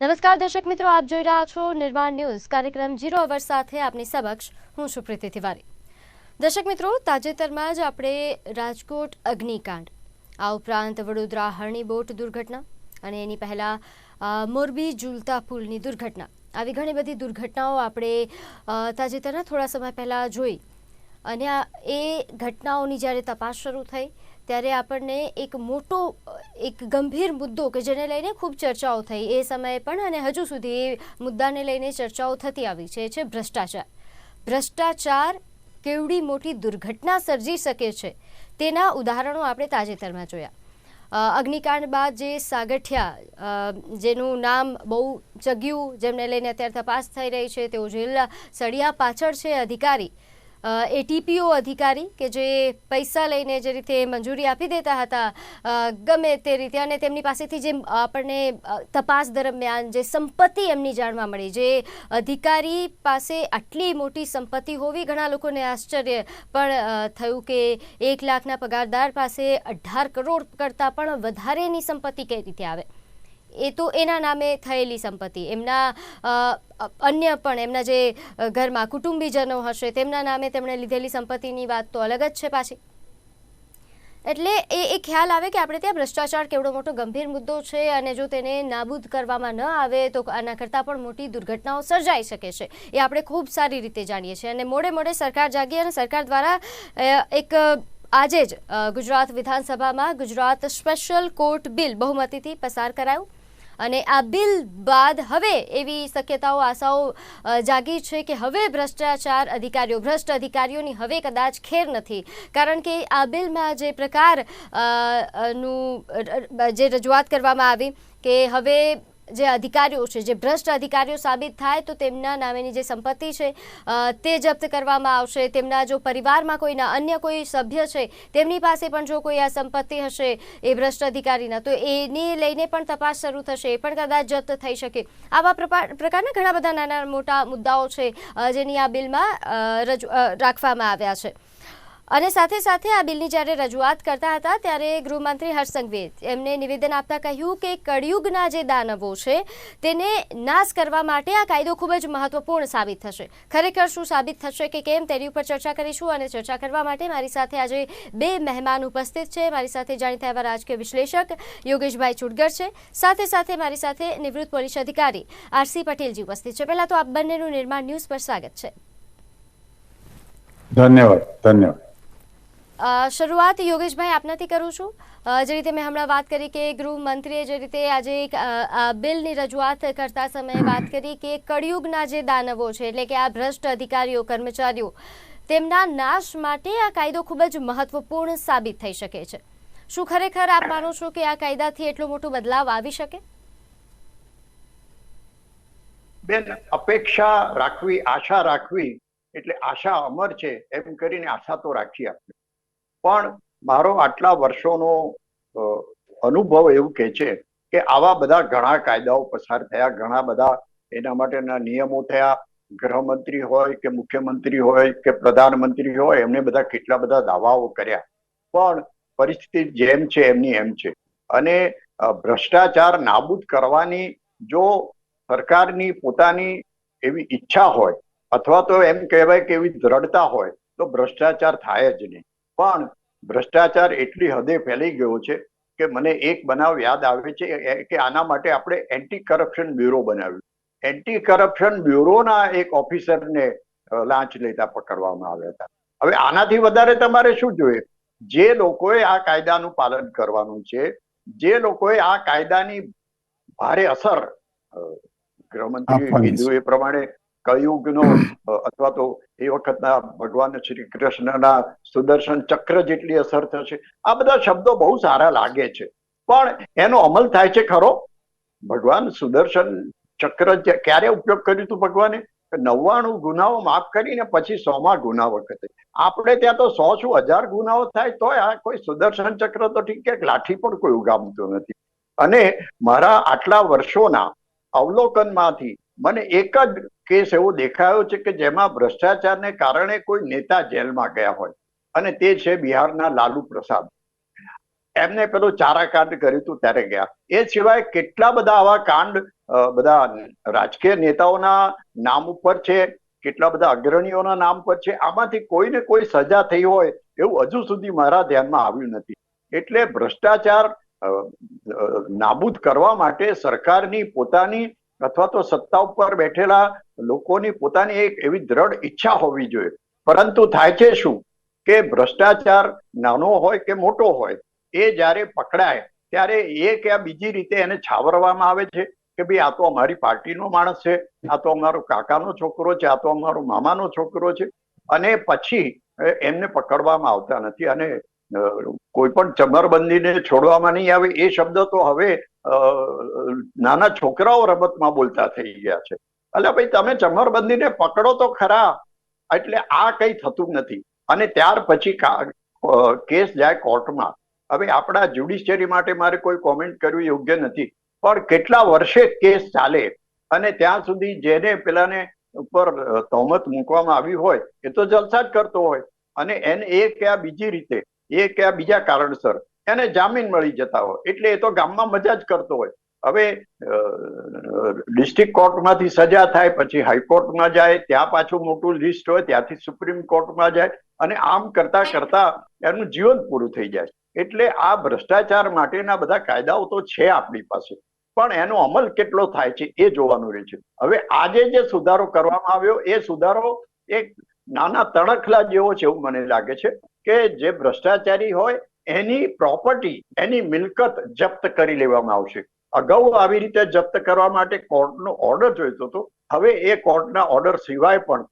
નમસ્કાર દર્શક મિત્રો, આપ જોઈ રહ્યા છો નિર્માણ ન્યૂઝ. કાર્યક્રમ જીરો અવર સાથે આપની સમક્ષ હું છું પ્રીતિ તિવારી. દર્શક મિત્રો, તાજેતરમાં જ આપણે રાજકોટ અગ્નિકાંડ, આ ઉપરાંત વડોદરા હરણી બોટ દુર્ઘટના અને એની પહેલાં મોરબી ઝૂલતા પુલની દુર્ઘટના. આવી ઘણી બધી દુર્ઘટનાઓ આપણે તાજેતરના થોડા સમય પહેલાં જોઈ. અને એ ઘટનાઓની જ્યારે તપાસ શરૂ થઈ ત્યારે આપણને એક મોટો, એક ગંભીર મુદ્દો કે જેને લઈને ખૂબ ચર્ચાઓ થઈ એ સમયે પણ અને હજુ સુધી એ મુદ્દાને લઈને ચર્ચાઓ થતી આવી છે, એ છે ભ્રષ્ટાચાર. ભ્રષ્ટાચાર કેવડી મોટી દુર્ઘટના સર્જી શકે છે, તેના ઉદાહરણો આપણે તાજેતરમાં જોયા. અગ્નિકાંડ બાદ જે સાગઠિયા જેનું નામ બહુ ચગ્યું, જેમને લઈને અત્યારે તપાસ થઈ રહી છે, તેઓ જેલ સળિયા પાછળ છે અધિકારી. અ, એ ટીપીઓ અધિકારી કે જે પૈસા લઈને જે રીતે મંજૂરી આપી દેતા હતા ગમે તે રીતે અને તેમની પાસેથી જે આપણને તપાસ દરમિયાન જે સંપત્તિ એમની જાણવા મળી જે અધિકારી પાસે આટલી મોટી સંપત્તિ હોવી ઘણા લોકોને આશ્ચર્ય પણ થયું કે એક લાખના પગારદાર પાસે અઢાર કરોડ કરતાં પણ વધારેની સંપત્તિ કઈ રીતે આવે? એ તો એના નામે થયેલી સંપત્તિ. એમના અન્ય પણ એમના જે ઘરમાં કુટુંબીજનો હશે, તેમના નામે તેમણે લીધેલી સંપત્તિની વાત તો અલગ જ છે પાછી. એટલે એ એ ખ્યાલ આવે કે આપણે ત્યાં ભ્રષ્ટાચાર કેવડો મોટો ગંભીર મુદ્દો છે અને જો તેને નાબૂદ કરવામાં ન આવે તો આના કરતાં પણ મોટી દુર્ઘટનાઓ સર્જાઈ શકે છે. એ આપણે ખૂબ સારી રીતે જાણીએ છીએ. અને મોડે મોડે સરકાર જાગી અને સરકાર દ્વારા એક, આજે જ ગુજરાત વિધાનસભામાં ગુજરાત સ્પેશિયલ કોર્ટ બિલ બહુમતીથી પસાર કરાયું. અને આ બિલ બાદ હવે એવી શક્યતાઓ, આશાઓ જાગી છે કે હવે ભ્રષ્ટાચાર અધિકારીઓ, ભ્રષ્ટ અધિકારીઓની હવે કદાચ ખેર નથી. કારણ કે આ બિલમાં જે પ્રકારનું જે રજૂઆત કરવામાં આવી કે હવે જે અધિકારીઓ છે, જે ભ્રષ્ટ અધિકારીઓ સાબિત થાય, તો તેમના નામેની જે સંપત્તિ છે તે જપ્ત કરવામાં આવશે. તેમના જો પરિવારમાં કોઈના અન્ય કોઈ સભ્ય છે, તેમની પાસે પણ જો કોઈ આ સંપત્તિ હશે, એ ભ્રષ્ટ અધિકારીના, તો એની લઈને પણ તપાસ શરૂ થશે. એ પણ કદાચ જપ્ત થઈ શકે. આવા પ્રકારના ઘણા બધા નાના મોટા મુદ્દાઓ છે જેની આ બિલમાં રજૂ રાખવામાં આવ્યા છે. અને સાથે સાથે આ બિલની જ્યારે રજૂઆત કરતા હતા, ત્યારે ગૃહમંત્રી હર્ષ સંઘવી એમને નિવેદન આપતા કહ્યું કે કળિયુગના જે દાનવો છે, તેને નાશ કરવા માટે આ કાયદો ખૂબ જ મહત્વપૂર્ણ સાબિત થશે. ખરેખર શું સાબિત થશે કે કેમ, તેની ઉપર ચર્ચા કરીશું અને ચર્ચા કરવા માટે મારી સાથે આજે બે મહેમાન ઉપસ્થિત છે. મારી સાથે જાણીતા એવા રાજકીય વિશ્લેષક યોગેશભાઈ ચુડગર છે. સાથે સાથે મારી સાથે નિવૃત્ત પોલીસ અધિકારી આરસી પટેલજી ઉપસ્થિત છે. પહેલાં તો આપ બંનેનું નિર્માણ ન્યૂઝ પર સ્વાગત છે. ધન્યવાદ ધન્યવાદ. શરૂઆત યોગેશભાઈ આપનાથી કરું છું. જે રીતે મેં હમણાં વાત કરી કે ગૃહમંત્રીએ જે રીતે આજે એક બિલની રજૂઆત કરતા સમયે વાત કરી કે કળિયુગના જે દાનવો છે, એટલે કે આ ભ્રષ્ટ અધિકારીઓ, કર્મચારીઓ, તેમના નાશ માટે આ કાયદો ખૂબ જ મહત્વપૂર્ણ સાબિત થઈ શકે છે. શું ખરેખર આપ માનો છો કે આ કાયદાથી એટલો મોટો બદલાવ આવી શકે? બેન, અપેક્ષા રાખવી, આશા રાખવી, એટલે આશા અમર છે, એમ કરીને આશા તો રાખી આપણે. પણ મારો આટલા વર્ષોનો અનુભવ એવું કે છે કે આવા બધા ઘણા કાયદાઓ પસાર થયા, ઘણા બધા એના માટેના નિયમો થયા. ગૃહમંત્રી હોય કે મુખ્યમંત્રી હોય કે પ્રધાનમંત્રી હોય, એમને બધા કેટલા બધા દાવાઓ કર્યા. પણ પરિસ્થિતિ જેમ છે એમની એમ છે. અને ભ્રષ્ટાચાર નાબૂદ કરવાની જો સરકારની પોતાની એવી ઈચ્છા હોય, અથવા તો એમ કહેવાય કે એવી દ્રઢતા હોય, તો ભ્રષ્ટાચાર થાય જ નહીં. પણ ભ્રષ્ટાચાર એટલી હદે ફેલાઈ ગયો છે કે મને એક બનાવ યાદ આવે છે કે આના માટે આપણે એન્ટી કરપ્શન બ્યુરો બનાવ્યું. એન્ટી કરપ્શન બ્યુરોના એક ઓફિસરને લાંચ લેતા પકડવામાં આવ્યા હતા. હવે આનાથી વધારે તમારે શું જોઈએ? જે લોકોએ આ કાયદાનું પાલન કરવાનું છે જે લોકોએ આ કાયદાની ભારે અસર ગૃહમંત્રી કીધું એ પ્રમાણે કયુગનો અથવા તો એ વખતના ભગવાન શ્રી કૃષ્ણના સુદર્શન ચક્ર જેટલી અસર થશે. આ બધા શબ્દો બહુ સારા લાગે છે. પણ એનો અમલ થાય છે ખરો? ભગવાન સુદર્શન ચક્ર ક્યારે ઉપયોગ કર્યું હતું ભગવાને? નવ્વાણું ગુનાઓ માફ કરીને પછી સોમાં ગુના વખતે. આપણે ત્યાં તો સો શું હજાર ગુનાઓ થાય તોય આ કોઈ સુદર્શન ચક્ર તો ઠીક કે લાઠી પણ કોઈ ઉગામતું નથી. અને મારા આટલા વર્ષોના અવલોકનમાંથી મને એક જ કેસ એવો દેખાયો છે કે જેમાં ભ્રષ્ટાચારને કારણે કોઈ નેતા જેલમાં ગયા હોય અને તે છે બિહારના લાલુ પ્રસાદ. એમને પેલું ચારા કાંડ કર્યું હતું ત્યારે ગયા. એ સિવાય કેટલા બધા આવા કાંડ બધા રાજકીય નેતાઓના નામ ઉપર છે, કેટલા બધા અગ્રણીઓના નામ પર છે, આમાંથી કોઈને કોઈ સજા થઈ હોય એવું હજુ સુધી મારા ધ્યાનમાં આવ્યું નથી. એટલે ભ્રષ્ટાચાર નાબૂદ કરવા માટે સરકારની પોતાની અથવા તો સત્તા ઉપર બેઠેલા લોકોની પોતાની એક એવી દ્રઢ ઈચ્છા હોવી જોઈએ. પરંતુ થાય છે શું? કે ભ્રષ્ટાચાર નાનો હોય કે મોટો હોય, એ જ્યારે પકડાય, ત્યારે એ કે બીજી રીતે એને છાવરવામાં આવે છે કે ભાઈ આ તો અમારી પાર્ટીનો માણસ છે, આ તો અમારો કાકાનો છોકરો છે, આ તો અમારો મામાનો છોકરો છે. અને પછી એમને પકડવામાં આવતા નથી. અને કોઈ પણ ચમરબંધીને છોડવામાં નહીં આવે એ શબ્દ તો હવે નાના છોકરાઓ રમતમાં બોલતા થઈ ગયા છે. એટલે ભાઈ, તમે ચમરબંધીને પકડો તો ખરા, એટલે આ કઈ થતું નથી. અને ત્યાર પછી કેસ જાય કોર્ટમાં. હવે આપણા જ્યુડિશિયરી માટે મારે કોઈ કોમેન્ટ કરવી યોગ્ય નથી. પણ કેટલા વર્ષે કેસ ચાલે? અને ત્યાં સુધી જેને પેલાને ઉપર તહોમત મૂકવામાં આવી હોય, એ તો જલસા જ કરતો હોય. અને એને એ કે આ બીજી રીતે, એ કે આ બીજા કારણસર? એને જામીન મળી જતા હોય. એટલે એ તો ગામમાં મજા જ કરતો હોય. હવે ડિસ્ટ્રિક્ટ કોર્ટમાંથી સજા થાય, પછી હાઈકોર્ટમાં જાય, ત્યાં પાછું મોટું લિસ્ટ હોય, ત્યાંથી સુપ્રીમ કોર્ટમાં જાય, અને આમ કરતા કરતા એનું જીવન પૂરું થઈ જાય. એટલે આ ભ્રષ્ટાચાર માટેના બધા કાયદાઓ તો છે આપણી પાસે. પણ એનો અમલ કેટલો થાય છે એ જોવાનું રહે છે. હવે આજે જે સુધારો કરવામાં આવ્યો, એ સુધારો એક નાના તણખલા જેવો છે એવું મને લાગે છે કે જે ભ્રષ્ટાચારી હોય એની પ્રોપર્ટી એની મિલકત જપ્ત કરી લેવામાં આવશે. અગાઉ આવી રીતે જપ્ત કરવા માટે કોર્ટનો ઓર્ડર જોઈતો હતો. હવે એ કોર્ટના ઓર્ડર સિવાય પણ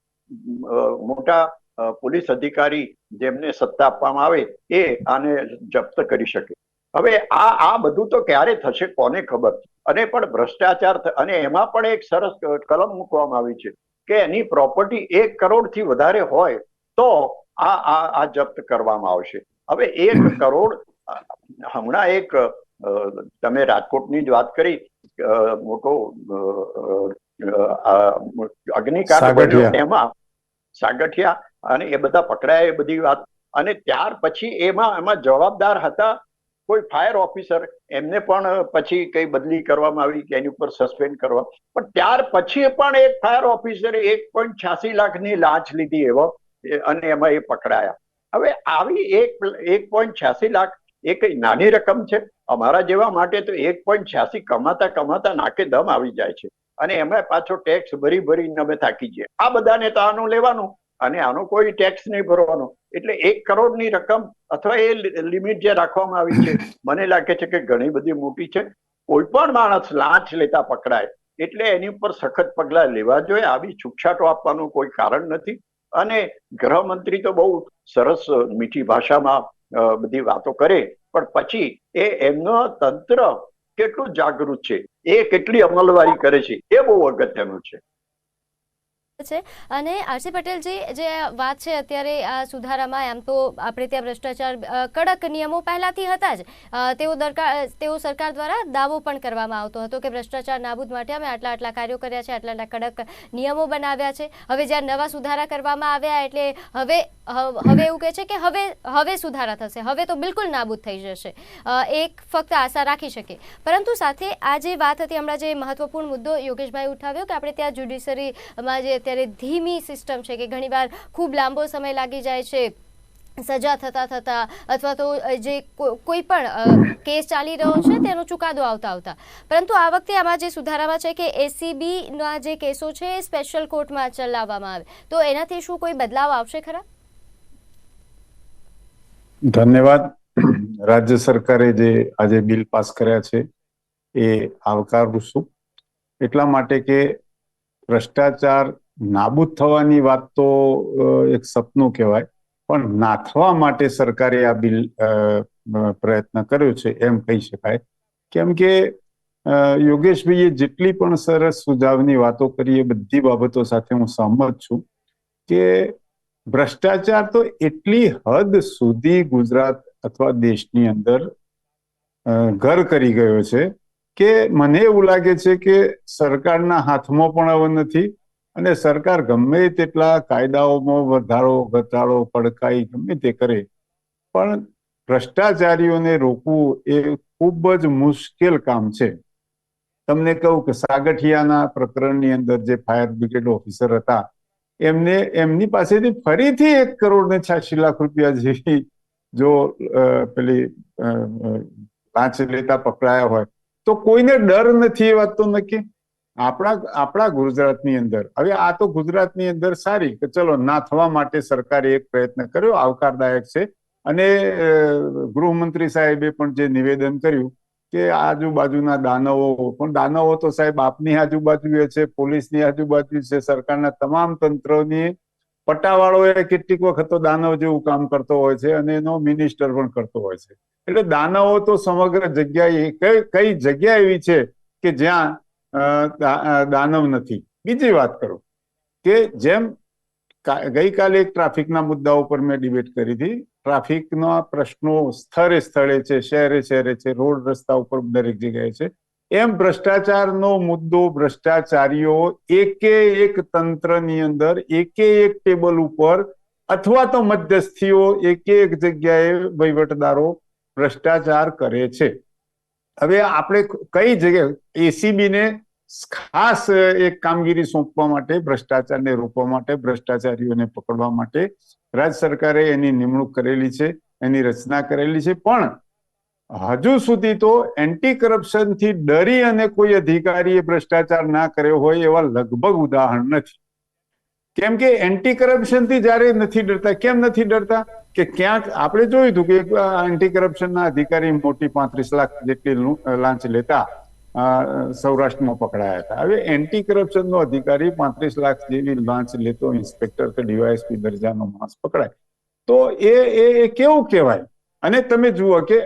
મોટા પોલીસ અધિકારી જેમને સત્તા આપવામાં આવે એ આને જપ્ત કરી શકે. હવે આ આ બધું તો ક્યારે થશે કોને ખબર? અને પણ ભ્રષ્ટાચાર અને એમાં પણ એક સરસ કલમ મૂકવામાં આવી છે કે એની પ્રોપર્ટી એક કરોડથી વધારે હોય તો આ આ જપ્ત કરવામાં આવશે. હવે એક કરોડ હમણાં એક તમે રાજકોટની જ વાત કરી મોટો અગ્નિકાંડ બન્યો એમાં સાગઠિયા અને એ બધા પકડાયા એ બધી વાત અને ત્યાર પછી એમાં એમાં જવાબદાર હતા કોઈ ફાયર ઓફિસર એમને પણ પછી કઈ બદલી કરવામાં આવી કે એની ઉપર સસ્પેન્ડ કરવા પણ ત્યાર પછી પણ એક ફાયર ઓફિસરે એક પોઈન્ટ છ્યાસી લાખની લાંચ લીધી એવો અને એમાં એ પકડાયા. હવે આવી એક એક પોઈન્ટ છ્યાસી લાખ એ કઈ નાની રકમ છે? અમારા જેવા માટે તો એક પોઈન્ટ છ્યાસી કમાતા કમાતા નાકે દમ આવી જાય છે. અને એમાં પાછો ટેક્સ ભરી ભરીને અમે થાકી જઈએ આ બધાને તો આનું લેવાનું અને આનો કોઈ ટેક્સ નહીં ભરવાનો. એટલે એક કરોડની રકમ અથવા એ લિમિટ જે રાખવામાં આવી છે મને લાગે છે કે ઘણી બધી મોટી છે. કોઈ પણ માણસ લાંચ લેતા પકડાય. એટલે એની ઉપર સખત પગલા લેવા જોઈએ. આવી છૂટછાટો આપવાનું કોઈ કારણ નથી. અને ગૃહમંત્રી તો બહુ સરસ મીઠી ભાષામાં બધી વાતો કરે. પણ પછી એ એમનો તંત્ર કેટલું જાગૃત છે? એ કેટલી અમલવારી કરે છે? એ બહુ અગત્યનું છે. છે. અને આરસી પટેલજી જે વાત છે અત્યારે આ સુધારામાં એમ તો આપણે ત્યાં ભ્રષ્ટાચાર કડક નિયમો પહેલાથી હતા જ. તેઓ દરકાર, તેઓ સરકાર દ્વારા દાવો પણ કરવામાં આવતો હતો કે ભ્રષ્ટાચાર નાબૂદ માટે અમે આટલા આટલા કાર્યો કર્યા છે, આટલા આટલા કડક નિયમો બનાવ્યા છે. હવે જ્યારે નવા સુધારા કરવામાં આવ્યા, એટલે હવે હવે એવું કહે છે કે હવે હવે સુધારા થશે, હવે તો બિલકુલ નાબૂદ થઈ જશે. એક ફક્ત આશા રાખી શકે પરંતુ સાથે આ જે વાત હતી, હમણાં જે મહત્વપૂર્ણ મુદ્દો યોગેશભાઈ ઉઠાવ્યો કે આપણે ત્યાં જ્યુડિશરીમાં જે અત્યારે ધીમી સિસ્ટમ છે કે ઘણીવાર ખૂબ લાંબો સમય લાગી જાય છે, સજા થતા થતા અથવા તો જે કોઈ પણ કેસ ચાલી રહ્યો છે તેનો ચુકાદો આવતા આવતા. પરંતુ આ વખતે આમાં જે સુધારામાં છે કે એસીબીના જે કેસો છે એ સ્પેશિયલ કોર્ટમાં ચલાવવામાં આવે. તો એનાથી શું કોઈ બદલાવ આવશે ખરા? ધન્યવાદ. રાજ્ય સરકારે જે આજે બિલ પાસ કર્યા છે, એ આવકારું છું. એટલા માટે કે ભ્રષ્ટાચાર નાબૂદ થવાની વાત તો એક સપનું કહેવાય, પણ નાથવા માટે સરકારે આ બિલ પ્રયત્ન કર્યો છે એમ કહી શકાય. કેમ કે યોગેશભાઈએ જેટલી પણ સરસ સુઝાવની વાતો કરી એ બધી બાબતો સાથે હું સહમત છું કે ભ્રષ્ટાચાર તો એટલી હદ સુધી ગુજરાત અથવા દેશની અંદર ઘર કરી ગયો છે કે મને એવું લાગે છે કે સરકારના હાથમાં પણ હવે નથી અને સરકાર ગમે તેટલા કાયદાઓમાં વધારો, ઘટાડો પડકાઈ ગમે તે કરે, પણ ભ્રષ્ટાચારીઓને રોકવું એ ખૂબ જ મુશ્કેલ કામ છે. તમને કહું કે સાગઠિયાના પ્રકરણની અંદર જે ફાયર બ્રિગેડ ઓફિસર હતા એમને, એમની પાસેથી ફરીથી એક કરોડ ને છ્યાસી લાખ રૂપિયા જેવી જો પેલી લાંચ લેતા પકડાયા હોય, તો કોઈને ડર નથી એ વાત તો નક્કી? આપણા આપણા ગુજરાતની અંદર. હવે આ તો ગુજરાતની અંદર સારી કે ચલો ના થવા માટે સરકારે એક પ્રયત્ન કર્યો, આવકારદાયક છે. અને ગૃહમંત્રી સાહેબે પણ જે નિવેદન કર્યું કે આજુબાજુના દાનવો પણ દાનવો તો સાહેબ આપની આજુબાજુ છે, પોલીસની આજુબાજુ છે, સરકારના તમામ તંત્રોની પટ્ટાવાળો કેટલીક વખત તો દાનવ જેવું કામ કરતો હોય છે અને એનો મિનિસ્ટર પણ કરતો હોય છે. એટલે દાનવો તો સમગ્ર જગ્યાએ કઈ કઈ જગ્યા એવી છે કે જ્યાં દાનવ નથી. બીજી વાત કરું કે જેમ ગઈકાલે એક ટ્રાફિકના મુદ્દા ઉપર મેં ડિબેટ કરી હતી. ટ્રાફિકના પ્રશ્નો સ્થળે સ્થળે છે, શહેરે શહેરે છે, રોડ રસ્તા ઉપર દરેક જગ્યાએ છે. એમ ભ્રષ્ટાચારનો મુદ્દો ભ્રષ્ટાચારીઓ એકે એક તંત્રની અંદર, એકે એક ટેબલ ઉપર અથવા તો મધ્યસ્થીઓ એકે એક જગ્યાએ વહીવટદારો ભ્રષ્ટાચાર કરે છે. હવે આપણે કઈ જગ્યાએ એસીબી ને ખાસ એક કામગીરી સોંપવા માટે, ભ્રષ્ટાચારને રોકવા માટે, ભ્રષ્ટાચારીઓને પકડવા માટે રાજ્ય સરકારે એની નિમણૂક કરેલી છે, એની રચના કરેલી છે, પણ હજુ સુધી તો એન્ટી કરપ્શનથી ડરી અને કોઈ અધિકારીએ ભ્રષ્ટાચાર ના કર્યો હોય એવા લગભગ ઉદાહરણ નથી. કેમ કે એન્ટી કરપ્શનથી જયારે નથી ડરતા, કેમ નથી ડરતા? કે ક્યાંક આપણે જોયું હતું કે એન્ટી કરપ્શનના અધિકારી મોટી પાંત્રીસ લાખ જેટલી લાંચ લેતા સૌરાષ્ટ્રમાં પકડાયા હતા. હવે એન્ટી કરપ્શન નો અધિકારી પાંત્રીસ લાખ જેવી લાંચ લેતો ઇન્સ્પેક્ટર કે ડીવાયએસપી દરજાનો માણસ પકડાય. તો એ એ કેવું કહેવાય? અને તમે જુઓ કે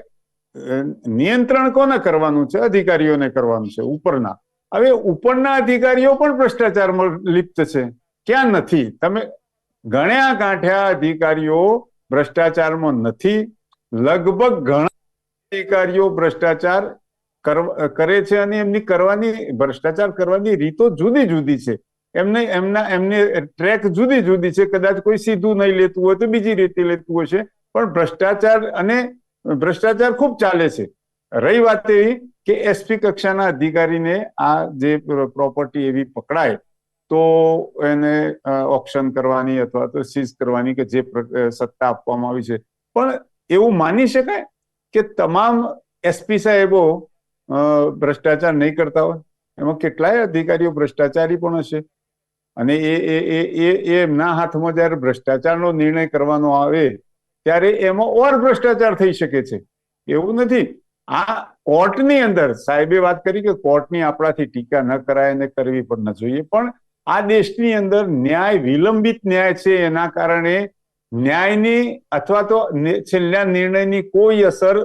નિયંત્રણ કોને કરવાનું છે? અધિકારીઓને કરવાનું છે, ઉપરના. હવે ઉપરના અધિકારીઓ પણ ભ્રષ્ટાચારમાં લિપ્ત છે. ક્યાં નથી? તમે ગણ્યા ગાંઠ્યા અધિકારીઓ ભ્રષ્ટાચારમાં નથી. લગભગ ઘણા અધિકારીઓ ભ્રષ્ટાચાર કરે છે અને એમની કરવાની, ભ્રષ્ટાચાર કરવાની રીતો જુદી જુદી છે. એમને, એમના, એમની ટ્રેક જુદી જુદી છે. કદાચ કોઈ સીધું નહીં લેતું હોય તો બીજી રીતે લેતું હોય છે. પણ ભ્રષ્ટાચાર અને, ભ્રષ્ટાચાર ખૂબ ચાલે છે. રહી વાત એવી કે એસપી કક્ષાના અધિકારીને આ જે પ્રોપર્ટી એવી પકડાય, તો એને ઓપ્શન કરવાની અથવા તો સીઝ કરવાની કે જે સત્તા આપવામાં આવી છે. પણ એવું માની શકાય કે તમામ એસપી સાહેબો ભ્રષ્ટાચાર નહીં કરતા હોય. એમાં કેટલાય અધિકારીઓ ભ્રષ્ટાચારી પણ હશે. અને એ એ એ એ એમના હાથમાં જયારે ભ્રષ્ટાચારનો નિર્ણય કરવાનો આવે, ત્યારે એમાં ઓર ભ્રષ્ટાચાર થઈ શકે છે. એવું નથી. આ કોર્ટની અંદર, સાહેબે વાત કરી કે કોર્ટની આપણાથી ટીકા ન કરાય અને કરવી પણ ન જોઈએ. પણ આ દેશની અંદર ન્યાય, વિલંબિત ન્યાય છે એના કારણે ન્યાયની અથવા તો છેલ્લા નિર્ણયની કોઈ અસર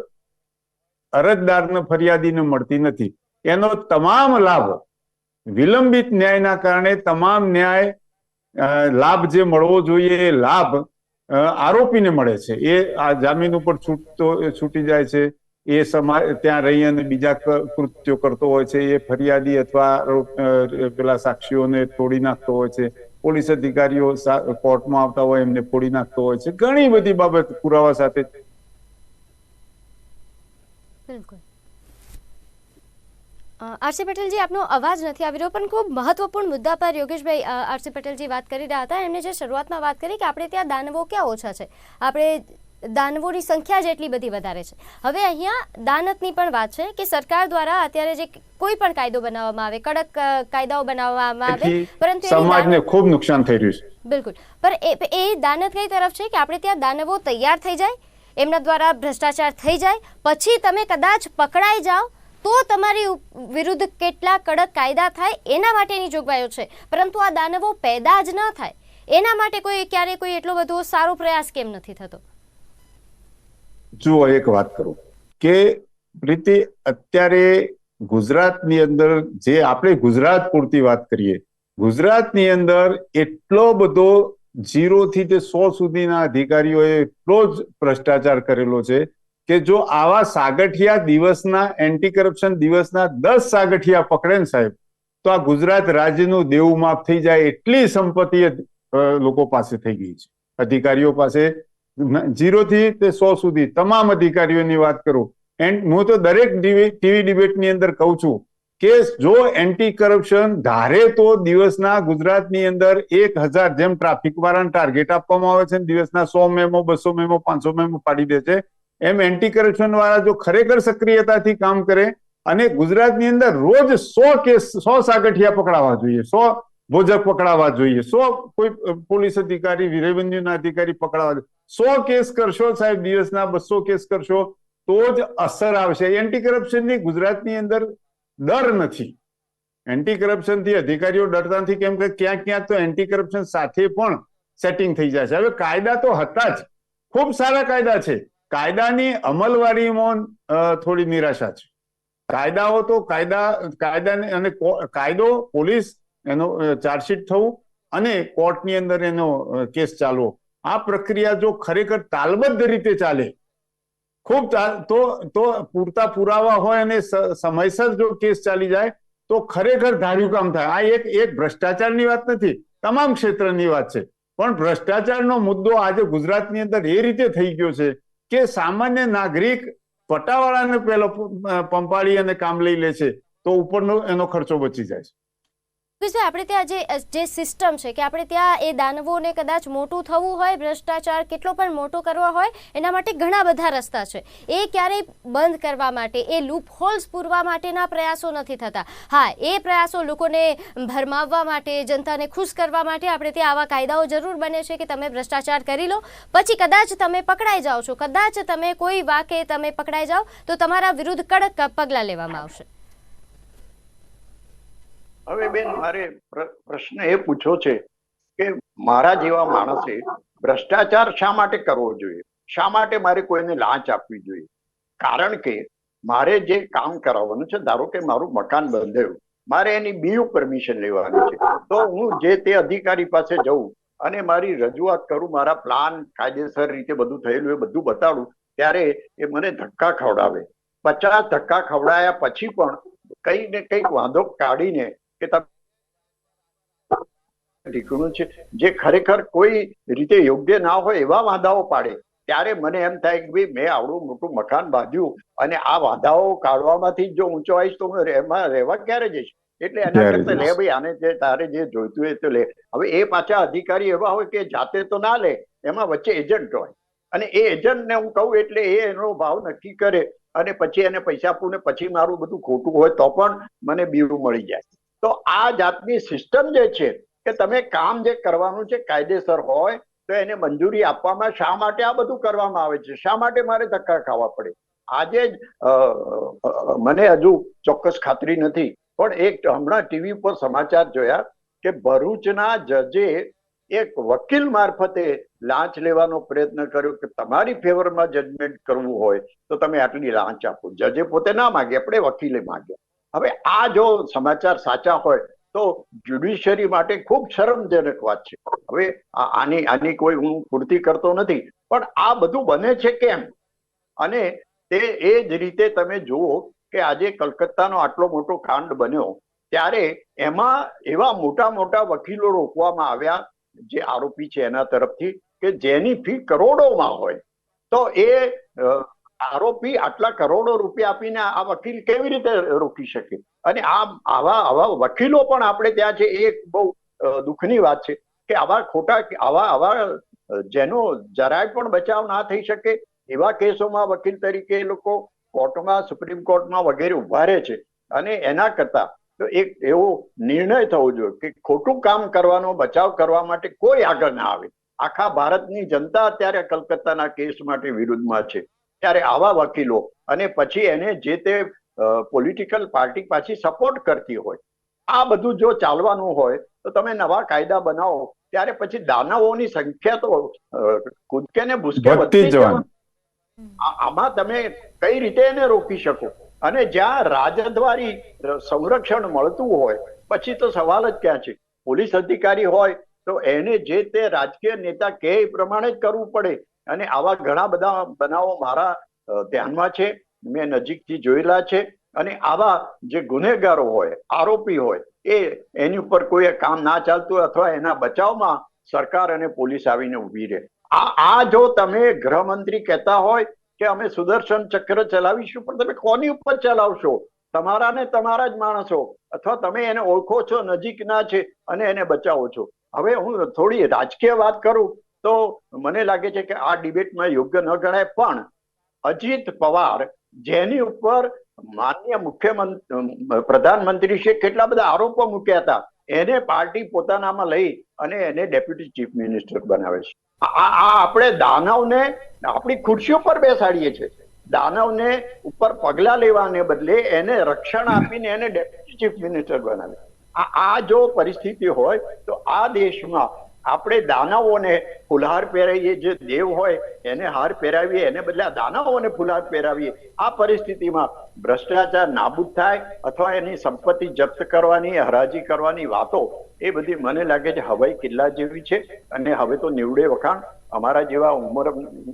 અરજદારને ફરિયાદીને મળતી નથી. એનો તમામ લાભ વિલંબિત ન્યાયના કારણે તમામ ન્યાય લાભ જે મળવો જોઈએ એ લાભ આરોપીને મળે છે. એ આ જામીન ઉપર છૂટતો, છૂટી જાય છે. એ સમા, ત્યાં રહી અને બીજા કૃત્યો કરતો હોય છે. એ ફરિયાદી અથવા પેલા સાક્ષીઓને તોડી નાખતો હોય છે. પોલીસ અધિકારીઓ કોર્ટમાં આવતા હોય એમને ફોડી નાખતો હોય છે. ઘણી બધી બાબત પુરાવા સાથે બિલકુલ. આરસી પટેલજી આપનો અવાજ નથી આવી રહ્યો પણ ખૂબ મહત્વપૂર્ણ મુદ્દા પર યોગેશભાઈ આરસી પટેલજી વાત કરી રહ્યા હતા. એમને જે શરૂઆતમાં વાત કરી કે આપણે ત્યાં દાનવો ક્યાં ઓછા છે? આપણે દાનવોની સંખ્યા જ એટલી બધી વધારે છે. હવે અહીંયા દાનતની પણ વાત છે કે સરકાર દ્વારા અત્યારે જે કોઈ પણ કાયદો બનાવવામાં આવે કડક કાયદાઓ બનાવવામાં આવે પરંતુ સમાજને ખૂબ નુકસાન થઈ રહ્યું છે. બિલકુલ. પર એ એ દાનત કઈ તરફ છે કે આપણે ત્યાં દાનવો તૈયાર થઈ જાય? એમના દ્વારા ભ્રષ્ટાચાર થઈ જાય. પછી તમે કદાચ પકડાઈ જાઓ, તો તમારી વિરુદ્ધ કેટલા કડક કાયદા થાય, એના માટેની જોગવાઈઓ છે. પરંતુ આ દાનવો પેદા જ ન થાય. એના માટે કોઈ ક્યારે કોઈ એટલો બધો સારો પ્રયાસ કેમ નથી થતો? જુઓ એક વાત કરું, કે પ્રીતિ, અત્યારે ગુજરાતની અંદર જે આપણે ગુજરાત પૂરતી વાત કરીએ, ગુજરાતની અંદર એટલો બધો ઝીરો થી તે સો સુધીના અધિકારીઓએ એટલો જ ભ્રષ્ટાચાર કરેલો છે કે જો આવા સાગઠિયા દિવસના એન્ટી કરપ્શન દિવસના દસ સાગઠિયા પકડે ને સાહેબ, તો આ ગુજરાત રાજ્યનું દેવું માફ થઈ જાય એટલી સંપત્તિ લોકો પાસે થઈ ગઈ છે. અધિકારીઓ પાસે જીરોથી તે સો સુધી તમામ અધિકારીઓની વાત કરું. એન્ડ હું તો દરેક ટીવી ડિબેટની અંદર કહું છું કે જો એન્ટી કરપ્શન ધારે તો દિવસના ગુજરાતની અંદર એક હજાર જેમ ટ્રાફિક વાળાને ટાર્ગેટ આપવામાં આવે છે દિવસના સો મેમો બસો મેમો પાંચસો મેમો પાડી દે છે, એમ એન્ટી કરપ્શન વાળા જો ખરેખર સક્રિયતાથી કામ કરે અને ગુજરાતની અંદર રોજ સો કેસ, સો સાગઠિયા પકડાવા જોઈએ, સો ભોજક પકડાવા જોઈએ, સો કોઈ પોલીસ અધિકારી રેવન્યુના અધિકારી પકડાવા જોઈએ, સો કેસ કરશો સાહેબ, દિવસના બસો કેસ કરશો તો જ અસર આવશે. એન્ટી કરપ્શનની ગુજરાતની અંદર ડર નથી. એન્ટી કરપ્શનથી અધિકારીઓ ડરતા નથી કેમ કે ક્યાંક ક્યાંક તો એન્ટી કરપ્શન સાથે પણ સેટિંગ થઈ જાય છે. હવે કાયદા તો હતા જ. ખૂબ સારા કાયદા છે. કાયદાની અમલવારીમાં થોડી નિરાશા છે. કાયદાઓ તો કાયદા, કાયદાને અને કાયદો, પોલીસ, એનો ચાર્જશીટ થવું અને કોર્ટની અંદર એનો કેસ ચાલવો. આ પ્રક્રિયા જો ખરેખર તાલબદ્ધ રીતે ચાલે ખૂબ તો તો પૂરતા પુરાવા હોય અને સમયસર જો કેસ ચાલી જાય, તો ખરેખર ધાર્યું કામ થાય. આ એક એક ભ્રષ્ટાચારની વાત નથી, તમામ ક્ષેત્રની વાત છે. પણ ભ્રષ્ટાચારનો મુદ્દો આજે ગુજરાતની અંદર એ રીતે થઈ ગયો છે કે સામાન્ય નાગરિક પટાવાળાને પેલો પંપાળી અને કામ લઈ લે છે, તો ઉપરનો એનો ખર્ચો બચી જાય છે. યોગેશભાઈ આપણે ત્યાં જે જે સિસ્ટમ છે કે આપણે ત્યાં એ દાનવોને કદાચ મોટું થવું હોય, ભ્રષ્ટાચાર કેટલો પણ મોટો કરવો હોય, એના માટે ઘણા બધા રસ્તા છે. એ ક્યારેય બંધ કરવા માટે, એ લૂપ હોલ્સ પૂરવા માટેના પ્રયાસો નથી થતા. હા, એ પ્રયાસો લોકોને ભરમાવવા માટે, જનતાને ખુશ કરવા માટે આપણે ત્યાં આવા કાયદાઓ જરૂર બને છે કે તમે ભ્રષ્ટાચાર કરી લો. પછી કદાચ તમે પકડાઈ જાઓ છો. કદાચ તમે કોઈ વાકે તમે પકડાઈ જાઓ, તો તમારા વિરુદ્ધ કડક પગલાં લેવામાં આવશે. હવે બેન, મારે પ્રશ્ન એ પૂછો છે કે મારા જેવા માણસે ભ્રષ્ટાચાર શા માટે કરવો જોઈએ? શા માટે મારે કોઈને લાંચ આપવી જોઈએ? કારણ કે મારે જે કામ કરાવવાનું છે, ધારો કે મારું મકાન બંધાયું, મારે એની બીયુ પરમિશન લેવાની છે. તો હું જે તે અધિકારી પાસે જઉં અને મારી રજૂઆત કરું, મારા પ્લાન કાયદેસર રીતે બધું થયેલું એ બધું બતાડું, ત્યારે એ મને ધક્કા ખવડાવે. પચાસ ધક્કા ખવડાયા પછી પણ કંઈક ને કંઈક વાંધો કાઢીને કે ઢીકણું છે. જે ખરેખર કોઈ રીતે યોગ્ય ના હોય એવા વાંધાઓ પાડે ત્યારે મને એમ થાય કે ભાઈ મેં આવડું મોટું મકાન બાંધ્યું અને આ વાંધાઓ કાઢવામાંથી જો ઊંચો આવીશ તો હું એમાં રહેવા ક્યારે જઈશ? એટલે એના કરતા લે ભાઈ આને જે તારે જે જોઈતું હોય તો લે. હવે એ પાછા અધિકારી એવા હોય કે જાતે તો ના લે એમાં વચ્ચે એજન્ટ હોય. અને એ એજન્ટને હું કહું એટલે એ એનો ભાવ નક્કી કરે અને પછી એને પૈસા આપું ને પછી મારું બધું ખોટું હોય તો પણ મને બીડું મળી જાય. તો આ જાતની સિસ્ટમ જે છે, કે તમે કામ જે કરવાનું છે, કાયદેસર હોય, તો એને મંજૂરી આપવામાં શા માટે આ બધું કરવામાં આવે છે? શા માટે મારે ધક્કા ખાવા પડે? આજે મને હજુ ચોક્કસ ખાતરી નથી, પણ એક હમણાં ટીવી પર સમાચાર જોયા કે ભરૂચના જજે એક વકીલ મારફતે લાંચ લેવાનો પ્રયત્ન કર્યો કે તમારી ફેવરમાં જજમેન્ટ કરવું હોય, તો તમે આટલી લાંચ આપો. જજે પોતે ના માગે, આપણે વકીલે માગ્યા હવે આ જો સમાચાર સાચા હોય, તો જ્યુડિશિયરી માટે ખૂબ શરમજનક વાત છે. હવે આની આની કોઈ હું પૂર્તિ કરતો નથી, પણ આ બધું બને છે કેમ? અને તે એ જ રીતે તમે જુઓ કે આજે કલકત્તાનો આટલો મોટો કાંડ બન્યો, ત્યારે એમાં એવા મોટા મોટા વકીલો રોકવામાં આવ્યા, જે આરોપી છે એના તરફથી, કે જેની ફી કરોડોમાં હોય. તો એ આરોપી આટલા કરોડો રૂપિયા આપીને આ વકીલ કેવી રીતે રોકી શકે? અને આ આવા આવા વકીલો પણ આપણે ત્યાં છે, એ બહુ દુઃખની વાત છે કે આવા ખોટા, આવા આવા જેનો જરાય પણ બચાવ ના થઈ શકે એવા કેસોમાં વકીલ તરીકે એ લોકો કોર્ટમાં, સુપ્રીમ કોર્ટમાં વગેરે ઊભા છે. અને એના કરતા તો એક એવો નિર્ણય થવો જોઈએ કે ખોટું કામ કરવાનો, બચાવ કરવા માટે કોઈ આગળ ના આવે. આખા ભારતની જનતા અત્યારે કલકત્તાના કેસ માટે વિરુદ્ધમાં છે. ત્યારે આવા વકીલો અને પછી એને જે તે પોલિટિકલ પાર્ટી પાછી સપોર્ટ કરતી હોય. આ બધું જો ચાલવાનું હોય તો તમે નવા કાયદા બનાવો ત્યારે પછી દાનવોની સંખ્યા તો કૂદકે ને ભૂસકે વધતી આમાં તમે કઈ રીતે એને રોકી શકો? અને જ્યાં રાજદ્વારી સંરક્ષણ મળતું હોય પછી તો સવાલ જ ક્યાં છે? પોલીસ અધિકારી હોય તો એને જે તે રાજકીય નેતા કહે એ પ્રમાણે જ કરવું પડે. અને આવા ઘણા બધા બનાવો મારા ધ્યાનમાં છે, મેં નજીકથી જોયેલા છે. અને આવા જે ગુનેગારો હોય, આરોપી હોય, એ એની ઉપર કોઈ કામ ના ચાલતું અથવા એના બચાવમાં સરકાર અને પોલીસ આવીને ઊભી રહે. આ આ જો તમે ગૃહમંત્રી કહેતા હોય કે અમે સુદર્શન ચક્ર ચલાવીશું, પણ તમે કોની ઉપર ચલાવશો? તમારા ને તમારા જ માણસો. અથવા તમે એને ઓળખો છો, નજીકના છે, અને એને બચાવો છો. હવે હું થોડી રાજકીય વાત કરું તો મને લાગે છે કે આ ડિબેટમાં યોગ્ય ન ગણાય, પણ અજીત પવાર જેની ઉપર માન્ય મુખ્યમંત્રી પ્રધાનમંત્રી છે, કેટલા બધા આરોપો મૂક્યા હતા, એને પાર્ટી પોતાનામાં લઈ અને એને ડેપ્યુટી ચીફ મિનિસ્ટર બનાવે છે. આ આ આપણે દાનવને, આપણી ખુરશીઓ પર બેસાડીએ છીએ. દાનવને ઉપર પગલા લેવાને બદલે એને રક્ષણ આપીને એને ડેપ્યુટી ચીફ મિનિસ્ટર બનાવે. આ આ જો પરિસ્થિતિ હોય, તો આ દેશમાં આપણે દાનવોને ફુલહાર પહેરાવીએ, જે દેવ હોય એને હાર પહેરાવીએ, એને બદલે આ દાનવોને ફુલહાર પહેરાવીએ. આ પરિસ્થિતિમાં ભ્રષ્ટાચાર નાબૂદ થાય અથવા એની સંપત્તિ જપ્ત કરવાની, હરાજી કરવાની વાતો એ બધી મને લાગે છે હવાઈ કિલ્લા જેવી છે. અને હવે તો નીવડે વખાણ. અમારા જેવા ઉંમર,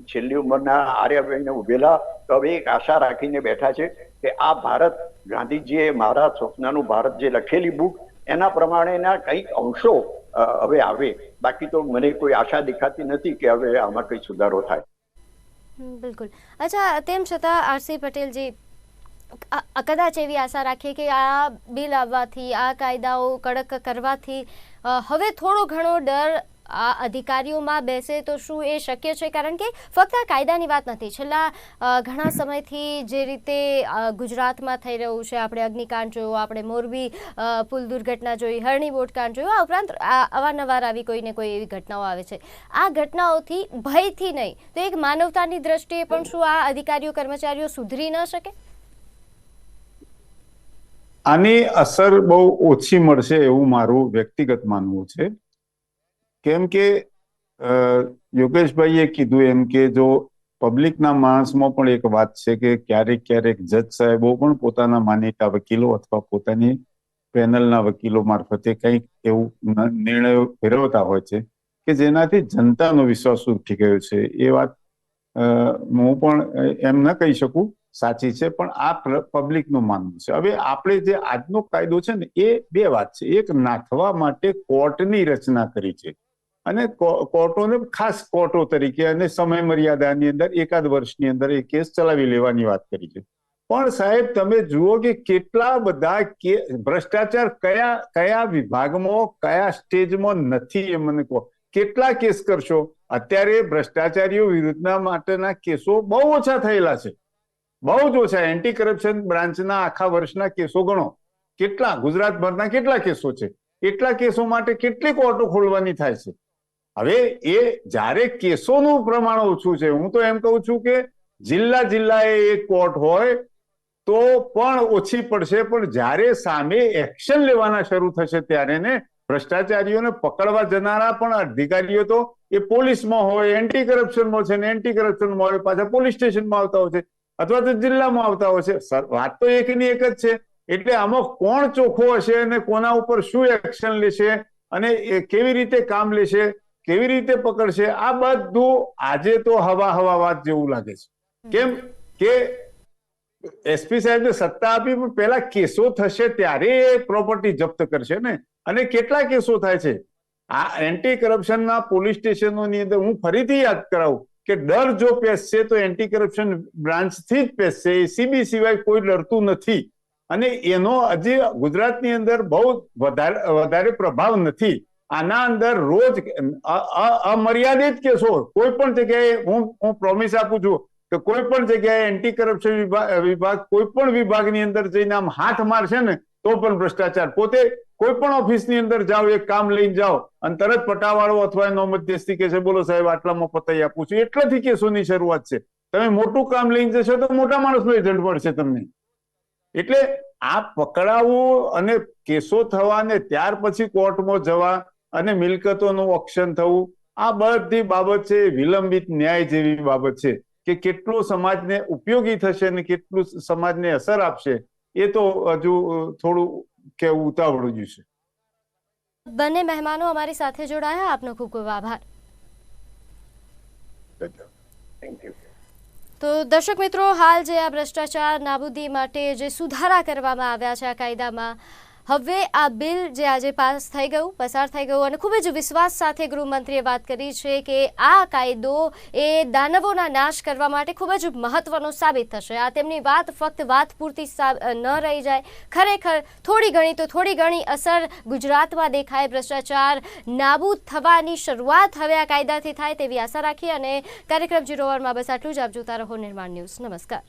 છેલ્લી ઉંમરના આર્યભાઈને ઉભેલા, તો હવે એક આશા રાખીને બેઠા છે કે આ ભારત, ગાંધીજીએ મારા સ્વપ્નનું ભારત જે લખેલી બુક, એના પ્રમાણેના કંઈક અંશો હવે આવે. બાકી તો મને કોઈ આશા દેખાતી નથી કે હવે આમાં કઈ સુધારો થાય. બિલકુલ. અચ્છા, તેમ છતાં આરસી પટેલજી કદાચ એવી આશા રાખીએ કે આ બિલ આવવાથી, આ કાયદાઓ કડક કરવાથી હવે થોડો ઘણો ડર અધિકારીઓમાં બેસે તો શું એ શક્ય છે? કારણ કે ફક્ત આ કાયદાની વાત નથી. છેલ્લા ઘણા સમયથી જે રીતે ગુજરાતમાં થઈ રહ્યું છે, આપણે અગ્નિકાંડ જોયો, આપણે મોરબી પુલ દુર્ઘટના જોઈ, હરણી બોટકાંડ જોયો, આ ઉપરાંત આ અવારનવાર આવી કોઈને કોઈ એવી ઘટનાઓ આવે છે. આ ઘટનાઓથી ભયથી નહીં, તો એક માનવતાની દ્રષ્ટિએ પણ શું આ અધિકારીઓ, કર્મચારીઓ સુધરી ન શકે? આની અસર બહુ ઓછી મળશે એવું મારું વ્યક્તિગત માનવું છે. કેમ કે યોગેશભાઈએ કીધું એમ કે જો પબ્લિકના માણસમાં પણ એક વાત છે કે ક્યારેક ક્યારેક જજ સાહેબો પણ પોતાના માનીતા વકીલો અથવા પોતાની પેનલના વકીલો મારફતે કંઈક એવું નિર્ણયો ફેરવતા હોય છે કે જેનાથી જનતાનો વિશ્વાસ ઉઠી ગયો છે. એ વાત હું પણ એમ ન કહી શકું, સાચી છે, પણ આ પબ્લિકનું માનવું છે. હવે આપણે જે આજનો કાયદો છે ને, એ બે વાત છે. એક નાથવા માટે કોર્ટની રચના કરી છે. અને કોર્ટોને ખાસ કોર્ટો તરીકે અને સમય મર્યાદાની અંદર એકાદ વર્ષની અંદર એ કેસ ચલાવી લેવાની વાત કરી છે. પણ સાહેબ, તમે જુઓ કે કેટલા બધા કે, ભ્રષ્ટાચાર કયા કયા વિભાગમાં, કયા સ્ટેજમાં નથી એ મને કહો. કેટલા કેસ કરશો? અત્યારે ભ્રષ્ટાચારીઓ વિરુદ્ધના માટેના કેસો બહુ ઓછા થયેલા છે. બહુ જ ઓછા. એન્ટી કરપ્શન બ્રાન્ચના આખા વર્ષના કેસો ગણો. કેટલા? ગુજરાતભરના કેટલા કેસો છે? એટલા કેસો માટે કેટલી કોર્ટો ખોલવાની થાય છે? હવે એ જ્યારે કેસોનું પ્રમાણ ઓછું છે, હું તો એમ કહું છું કે જિલ્લા જિલ્લાએ એક કોર્ટ હોય તો પણ ઓછી પડશે, પણ જ્યારે સામે એક્શન લેવાના શરૂ થશે ત્યારે ને ભ્રષ્ટાચારીઓને પકડવા જનારા પણ અધિકારીઓ તો એ પોલીસમાં હોય એન્ટી કરપ્શનમાં છે ને એન્ટી કરપ્શનમાં હોય, પાછા પોલીસ સ્ટેશનમાં આવતા હોય છે, અથવા તો જિલ્લામાં આવતા હોય છે. વાત તો એકની એક જ છે. એટલે આમાં કોણ ચોખ્ખો હશે અને કોના ઉપર શું એક્શન લેશે અને કેવી રીતે કામ લેશે કેવી રીતે પકડશે? આ બધું આજે તો હવા હવા વાત જેવું લાગે છે. કેમ કે એસપી સાહેબને સત્તા આપી પણ પહેલા કેસો થશે ત્યારે એ પ્રોપર્ટી જપ્ત કરશે ને? અને કેટલા કેસો થાય છે? આ એન્ટી કરપ્શનના પોલીસ સ્ટેશનોની અંદર હું ફરીથી યાદ કરાવું કે ડર જો પેસશે તો એન્ટી કરપ્શન બ્રાન્ચથી જ પેસશે. એસીબી સિવાય કોઈ ડરતું નથી. અને એનો હજી ગુજરાતની અંદર બહુ વધારે વધારે પ્રભાવ નથી. આના અંદર રોજ અમર્યાદિત કેસો કોઈ પણ જગ્યાએ હું હું પ્રોમિસ આપું છું કે કોઈ પણ જગ્યાએ એન્ટી કરપ્શન વિભાગ, કોઈ પણ વિભાગની અંદર જઈને આમ હાથ મારશે ને, તો પણ ભ્રષ્ટાચાર. પોતે કોઈ પણ ઓફિસની અંદર જાઓ, એક કામ લઈને જાઓ અને તરત પટાવાળો અથવા એનો મધ્યસ્થી કે છે, બોલો સાહેબ, આટલામાં પતાઈ આપું છું. એટલાથી કેસોની શરૂઆત છે. તમે મોટું કામ લઈને જશો તો મોટા માણસનો એજન્ટ મળશે તમને. એટલે આ પકડાવવું અને કેસો થવા ને ત્યાર પછી કોર્ટમાં જવા અને મિલકતોનું ઓક્શન થવું આ બધી બાબત છે વિલંબિત ન્યાય જેવી બાબત છે કે કેટલું સમાજને ઉપયોગી થશે અને કેટલું સમાજને અસર આપશે એ તો હજુ થોડું કેવું ઉતાવળું જ છે. બંને મહેમાનો અમારી સાથે જોડાયા. આપનો ખૂબ ખૂબ આભાર. થેન્ક યુ તો દર્શક મિત્રો હાલ જે આ ભ્રષ્ટાચાર નાબૂદી માટે જે સુધારા કરવામાં આવ્યા છે આ કાયદામાં હવે આ બિલ જે આજે પાસ થઈ ગયું, પસાર થઈ ગયું અને ખૂબ જ વિશ્વાસ સાથે ગૃહમંત્રીએ વાત કરી છે કે આ કાયદો એ દાનવોના નાશ કરવા માટે ખૂબ જ મહત્વનો સાબિત થશે. આ તેમની વાત ફક્ત વાત પૂરતી ન રહી જાય. ખરેખર થોડી ઘણી તો થોડી ઘણી અસર ગુજરાતમાં દેખાય. ભ્રષ્ટાચાર નાબૂદ થવાની શરૂઆત હવે આ કાયદાથી થાય તેવી આશા રાખી અને કાર્યક્રમ જીરો બસ આટલું જ. આપ જોતા રહો નિર્માણ ન્યૂઝ. નમસ્કાર.